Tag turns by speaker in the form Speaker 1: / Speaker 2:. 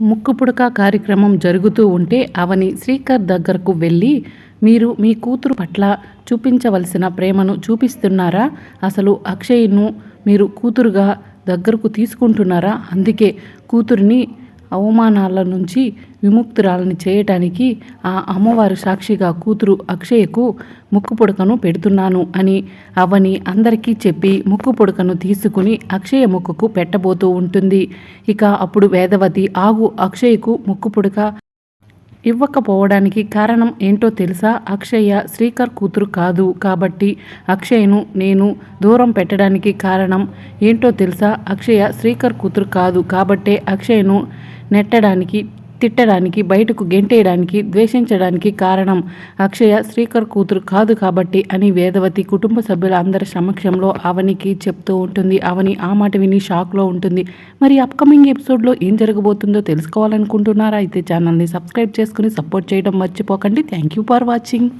Speaker 1: ముక్కుపుడక కార్యక్రమం జరుగుతూ ఉంటే అవని శ్రీకర్ దగ్గరకు వెళ్ళి మీరు మీ కూతురు పట్ల చూపించవలసిన ప్రేమను చూపిస్తున్నారా? అసలు అక్షయ్ను మీరు కూతురుగా దగ్గరకు తీసుకుంటున్నారా? అందుకే కూతురిని అవమానాల నుంచి విముక్తురాలని చేయటానికి ఆ అమ్మవారు సాక్షిగా కూతురు అక్షయ్యకు ముక్కు పుడకను పెడుతున్నాను అని అవని అందరికీ చెప్పి ముక్కు పుడకను తీసుకుని అక్షయ ముక్కుకు పెట్టబోతూ ఉంటుంది. ఇక అప్పుడు వేదవతి ఆగు అక్షయ్కు ముక్కు పుడక ఇవ్వకపోవడానికి కారణం ఏంటో తెలుసా? అక్షయ్య శ్రీకర్ కూతురు కాదు కాబట్టి అక్షయ్ను నేను దూరం పెట్టడానికి కారణం ఏంటో తెలుసా? అక్షయ శ్రీకర్ కూతురు కాదు కాబట్టే అక్షయ్ను నెట్టడానికి తిట్టడానికి బయటకు గెంటేయడానికి ద్వేషించడానికి కారణం అక్షయ శ్రీకర్ కూతురు కాదు కాబట్టి అని వేదవతి కుటుంబ సభ్యుల అందరి సమక్షంలో అవనికి చెప్తూ ఉంటుంది. అవని ఆ మాట విని షాక్లో ఉంటుంది. మరి అప్కమింగ్ ఎపిసోడ్లో ఏం జరగబోతుందో తెలుసుకోవాలనుకుంటున్నారా? అయితే ఛానల్ని సబ్స్క్రైబ్ చేసుకుని సపోర్ట్ చేయడం మర్చిపోకండి. Thank you for watching